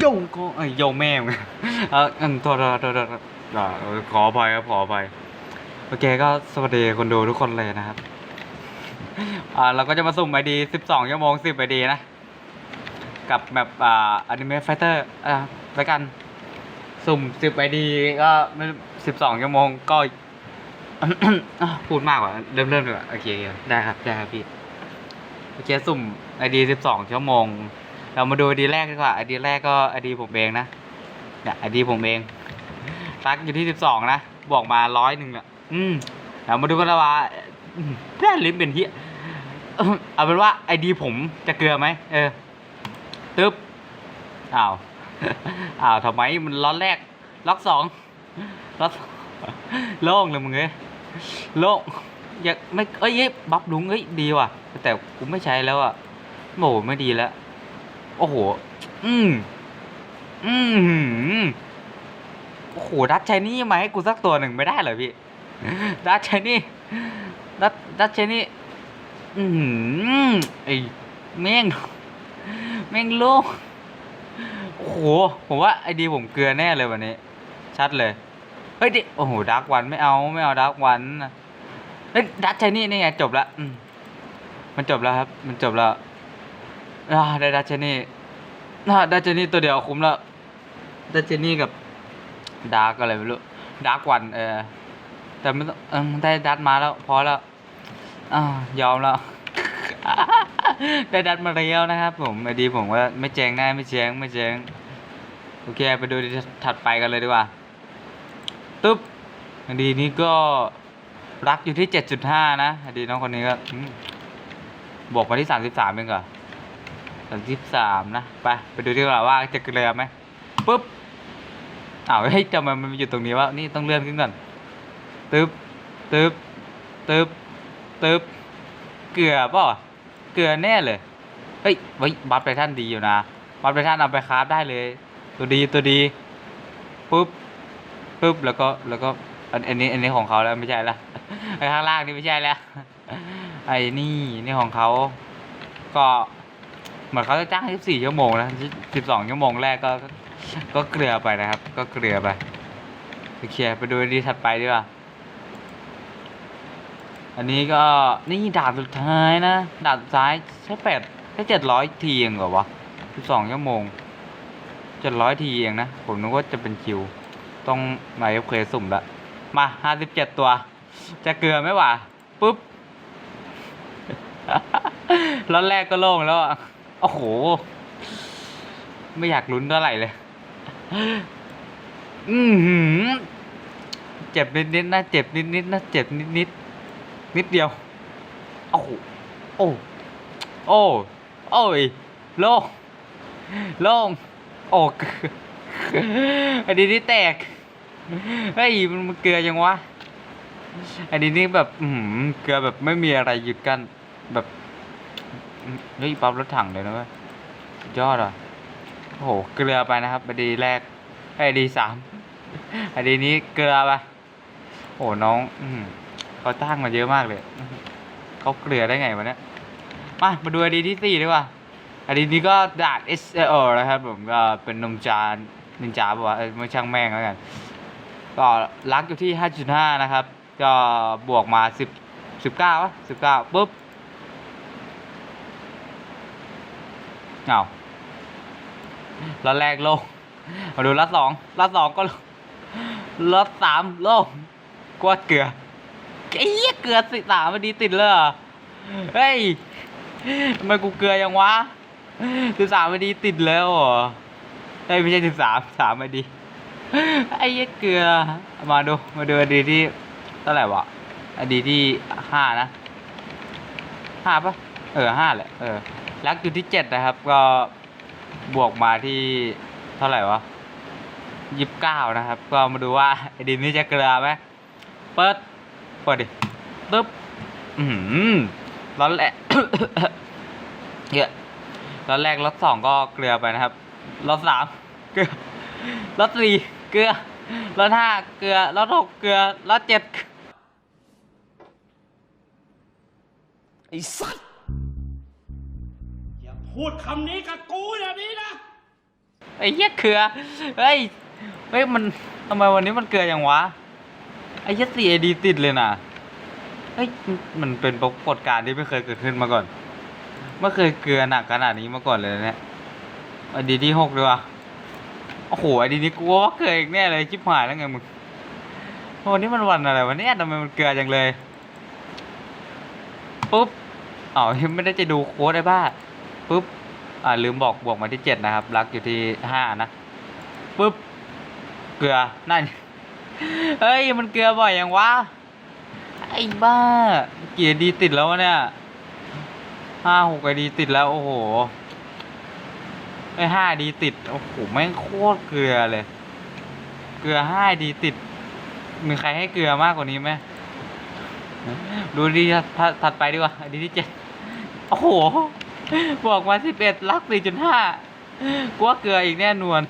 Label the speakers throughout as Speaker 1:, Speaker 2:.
Speaker 1: โยงก็ไอ้ยโยงแม่มึงเอออืมโทษโทษโทษโทษอ่าเออขออภัยครับขออภัยโอเคก็สวัสดีคนดูทุกคนเลยนะครับ อ่าเราก็จะมาสุ่มไอดีสิบสองชั่วโมงสิบไอดีนะ กับแบบอ่าอนิเมะไฟเตอร์อ่าไปกัน สุ่มสิบไอดีก็ไม่สิบสองชั่วโมงก็พูดมากกว่าเริ่มเริ่มเลยโอเคโอเคได้ครับได้ครับพี่โอเคสุ่มไอดีสิบสองชั่วโมง เรามาดูอดีแรกดีกว่าอดีแรกก็อดีผมเองนะเนี่ยอดีผมเองรักอยู่ที่สิบสองนะบวกมาร้อยหนึ่งอะอืมเรามาดูกันนะว่าแค่ลิ้นเป็นเฮียเอิ่เอาเป็นว่าไอดีผมจะเกลือไหมเออตึ๊บอ้าวอ้าวทำไมมันล็อตแรกล็อกสองล็อกโล่งเลยมึงเอ้ยโล่งอยากไม่เอ้ยบัฟลุงเอ้ยดีว่ะ แต่กูไม่ใช้แล้วอะโหไม่ดีแล้ว อ้โห อืม อืมโอ้โห ดัชชนี่มให้กูสักตัวหนึ่งไม่ได้เหรอพี่ ดัชชนี่ ดัชดัชชนี่ อืมไอ้แม่ง แม่งโลกโอ้โห ผมว่าไอดีผมเกลือแน่เลยวันนี้ ชัดเลย เฮ้ยดิโอ้โห ดักวันไม่เอา ไม่เอาดักวันเฮ้ยดัชชนี่นี่ไงจบละมมันจบแล้วครับ มันจบแล้ว อ่าได้ดัชนี่น่าดัชนี่ตัวเดียวคุ้มแล้วดัชนี่กับดาร์กอะไรไม่รู้ดาร์กวันเออแต่ไม่ต้องเออได้ดัชมาแล้ว พอแล้วอ่ายอมแล้วได้ดัชมาแล้วนะครับผมไอดีผมว่าไม่แจงได้ไม่แจงไม่แจงโอเคไปดูดีถัดไปกันเลยดีกว่าตึ๊บไอดีนี้ก็รักอยู่ที่ 7.5 นะไอดีน้องคนนี้ก็อืมบวกมาที่ 33เองเหรอ สามสิบสามนะ ไป ไปดูดีกว่าว่าจะเกลือไหมปุ๊บอ้าวเฮ้ยทำไมมันอยู่ตรงนี้วะนี่ต้องเลื่อนขึ้นก่อนตึ๊บตึ๊บตึ๊บตึ๊บเกลือป่ะเกลือแน่เลยเฮ้ยเฮ้ยบัฟไปท่านดีอยู่นะบัฟไปท่านเอาไปคราฟได้เลย ตัวดีตัวดีปุ๊บปุ๊บแล้วก็แล้วก็อันอันนี้อันนี้ของเขาแล้วไม่ใช่ละไอ้ข้างล่างนี่ไม่ใช่แล้วไอ้นี่นี่ของเขาก็ เหมือนเขาจะจ้าง14ชั่วโมงนะ12ชั่วโมงแรกก็ก็เกลือไปนะครับ ก็เกลือไปโอเคไปดูดีถัดไปดีกว่าอันนี้ก็นี่ด่านสุดท้ายนะด่านสุดท้ายใช้แปดใช้เจ็ดร้อยทีเองเหรอวะ12ชั่วโมงเจ็ดร้อยทีเองนะ ผมนึกว่าจะเป็นคิว ต้องมาเอฟเคสุ่มละมา57ตัว จะเกลือไหมวะปุ๊บรอบแรกก็โล่งแล้วอะ โอ้โห ไม่อยากลุ้นเท่าไหร่เลย อือหือเจ็บนิดๆนะเจ็บนิดๆนะเจ็บนิดๆนิดเดียว โอ้โหโอ้ โอ้ โอ้ยโล่งโล่งโอ้เกอันนี้นี่แตก เฮ้ยมันมันเกลือยังวะ อันนี้นี่แบบ อือหือเกลือแบบไม่มีอะไรหยุดกันแบบ เฮ้ยปั๊บรถถังเลยนะเว้ยสุดยอดอะโอ้โหเกลือไปนะครับไอดีแรกไอดีสามไอดีนี้เกลือไปโอ้โหน้องอืเขาตั้งมาเยอะมากเลยเขาเกลือได้ไงวะเนี่ยมามาดูไอดีที่สี่ดีกว่าไอดีนี้ก็ดาด S L นะครับผมก็เป็นนมจานนินจาป่าวะเออไม่ช่างแม่งแล้วกันก็รักอยู่ที่ 5.5 นะครับ ก็บวกมา 10 19วะ19ปุ๊บ เอาล็อตแรกโลงมาดูล็อตสองล็อตสองก็ล็อตสามโลงกวดเกลือไอ้เหี้ยเกลือสิสามมันดีติดเลยเหรอเฮ้ยทำไมกูเกลือยังวะสิบสามมันดีติดแล้วเหรอเฮ้ไม่ใช่สิบสามสามมันดีไอ้เหี้ยเกลือ มาดู มาดูอดีที่เท่าไหร่วะอดีที่ห้านะห้าปะเออห้าแหละเออ รักอยู่ที่เจ็ดนะครับ ก็บวกมาที่เท่าไหร่วะยี่สิบเก้านะครับ ก็มาดูว่าไอดินนี้จะเกลือไหมเปิดเปิดดิตึ๊บอืมร้อนแรกเยอะร้อนแรกรถสองก็เกลือไปนะครับรถสามเกลือรถสี่เกลือรถห้าเกลือรถหกเกลือรถเจ็ด
Speaker 2: ไอ้สัตว์อย่า พูดคำนี้กับกูแบบนี้นะ
Speaker 1: ไอ้เหี้ยเกลือเฮ้ยเฮ้ยมันทำไมวันนี้มันเกลืออย่างวะ ไอ้เหี้ยสี่ดีติดเลยนะเฮ้ยมันเป็นปรากฏการณ์ที่ไม่เคยเกิดขึ้นมาก่อนไม่เคยเกลือหนักขนาดนี้มาก่อนเลยนะเนี่ยไอดีที่หกดีกว่าโอ้โหไอดีนี้กูว่าเกลืออีกแน่เลยชิบหายแล้วไงมึงวันนี้มันวันอะไรวันนี้ทำไมมันเกลือจังเลยปุ๊บอ๋อไม่ได้จะดูโค้ดไอ้บ้า ปุ๊บอ่าลืมบอกบวกมาที่เจ็ดนะครับรักอยู่ที่ห้านะปุ๊บเกลือนั่นเฮ้ยมันเกลือบ่อยยังวะไอ้บ้า เกียร์ดีติดแล้วเนี่ยห้าหกไอดีติดแล้ว โอ้โหไอห้าดีติด โอ้โหแม่งโคตรเกลือเลย เกลือห้าดีติด มีใครให้เกลือมากกว่านี้ไหมดูดีถัดถัดไปดีกว่าดีที่เจ็ดโอ้โห บอกมาสิบเอ็ดลักสี่จุดห้ากูว่าเกลืออีกแน่นวน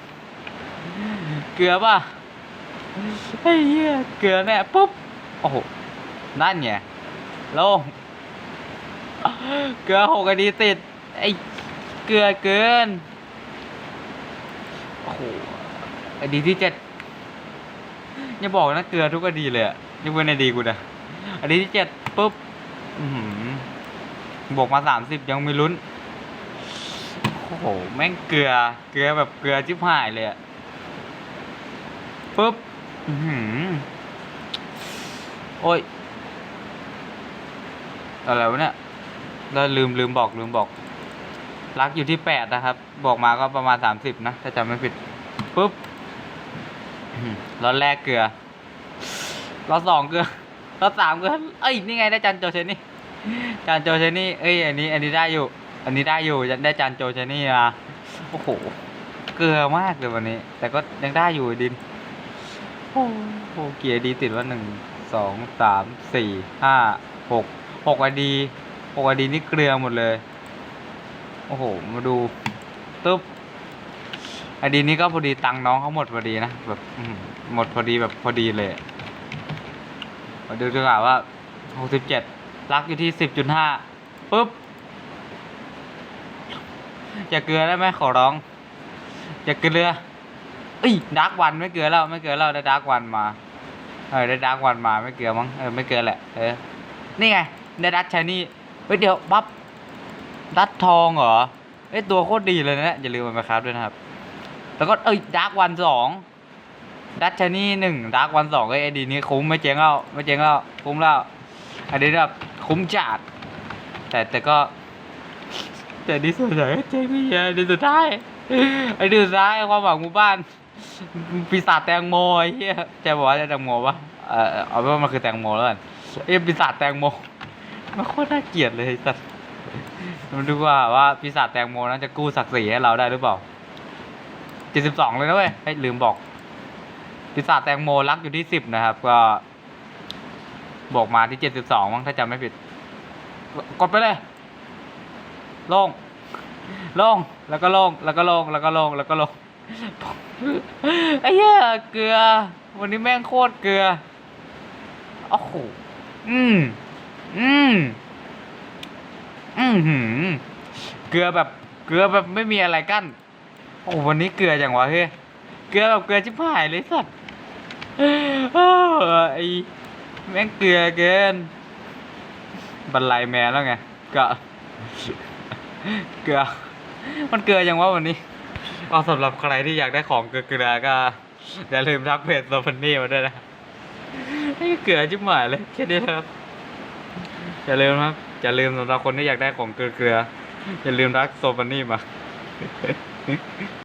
Speaker 1: เกลือป่ะไอ้เหี้ยเกลือแน่ปุ๊บ โอ้โห นั่นไงโลงเกลือหกอันดีติด ไอ้ เกลือเกิน โอ้โหอันดีที่เจ็ดอย่าบอกนะเกลือทุกอันดีเลยอะยกเว้นอันดีกูนะอันดีที่เจ็ดปุ๊บ อือหือ บวกมาสามสิบยังไม่ลุ้น โอ้โห แม่งเกลือ เกลือแบบเกลือชิบหายเลยอะปุ๊บอือหือโอ้ย อะไรวะเนี่ยเราลืมลืมบอกลืมบอก รักอยู่ที่แปดนะครับ บอกมาก็ประมาณสามสิบนะ ถ้าจำไม่ผิดปุ๊บอื้อหือรอบแรกเกลือรอบสองเกลือรอบสามเกลือ เอ้ย นี่ไงได้จันโจเชนี่ จานโจเชนี่ เอ้ย อันนี้ อันนี้ได้อยู่ อันนี้ได้อยู่จะได้จานโจเชนี่มาโอ้โห เกลือมากเลยวันนี้ แต่ก็ยังได้อยู่ดิน โอ้โห เกียร์ดีติดว่าหนึ่ง สอง สาม สี่ ห้า หก หกอดีหกอดีนี่เกลือหมดเลย โอ้โห มาดู ตึ๊บอดีนี้ก็พอดีตังน้องเขาหมดพอดีนะแบบอื้อหือหมดพอดีแบบพอดีเลย มาดูดีกว่าว่าหกสิบเจ็ด รักอยู่ที่สิบจุดห้าปุ๊บ อย่าเกลือได้ไหมขอร้อง อย่าเกลือเอ้ยดาร์กวันไม่เกลือแล้วไม่เกลือแล้วได้ดาร์กวันมาเออได้ดาร์กวันมาไม่เกลือมั้งเออไม่เกลือแหละเออนี่ไงได้ดัตชายนี่เฮ้ยเดี๋ยวปั๊บดัตทองเหรอเอ้ยตัวโคตรดีเลยนะเนี่ยอย่าลืมมันมาครับด้วยนะครับ แล้วก็เอ้ยดาร์กวันสองดัตชายนี่หนึ่งดาร์กวันสองเอ้ยไอดีนี้คุ้มไม่เจ๊งแล้วไม่เจ๊งแล้วคุ้มแล้ว อันนี้แบบคุ้มจัดแต่แต่ก็ แต่ดีสุดเลยเจ๊งไม่เยอะดีสุดท้ายไอ้ดีสุดท้ายความหวังหมู่บ้านปีศาจแตงโมไอ้เหี้ยจะบอกว่าจะแตงโมปะเออเอาเป็นว่ามันคือแตงโมแล้วกันไอ้ปีศาจแตงโมมันโคตรน่าเกลียดเลยไอ้สัสมันดูว่าว่าปีศาจแตงโมนั้นจะกู้ศักดิ์ศรีให้เราได้หรือเปล่าเจ็ดสิบสองเลยนะเว้ยเฮ้ลืมบอกปีศาจแตงโมรักอยู่ที่สิบนะครับ ก็ บอกมาที่เจ็ดสิบสองมั้งถ้าจำไม่ผิด กดไปเลยโล่งโล่งแล้วก็โล่งแล้วก็โล่งแล้วก็โล่งแล้วก็ลง ไอ้เหี้ย เกลือ วันนี้แม่งโคตรเกลือ โอ้โห อืม อืม อืมหืมเกลือแบบ เกลือแบบไม่มีอะไรกั้น โอ้วันนี้เกลือจังวะเฮ้ย เกลือแบบเกลือชิบหายเลยสัตว์ออไอ้ แม่งเกลือเกินบรรลัยแมนแล้วไงก็เกลือ มันเกลือจังวะวันนี้ก็สำหรับใครที่อยากได้ของเกลือก็อย่าลืมทักเพจโซฟันนี่มาด้วยนะไอ้เกลือจิ้มหมายเลยแค่นี้ครับอย่าลืมครับอย่าลืมสำหรับคนที่อยากได้ของเกลืออย่าลืมทักโซฟันนี่มา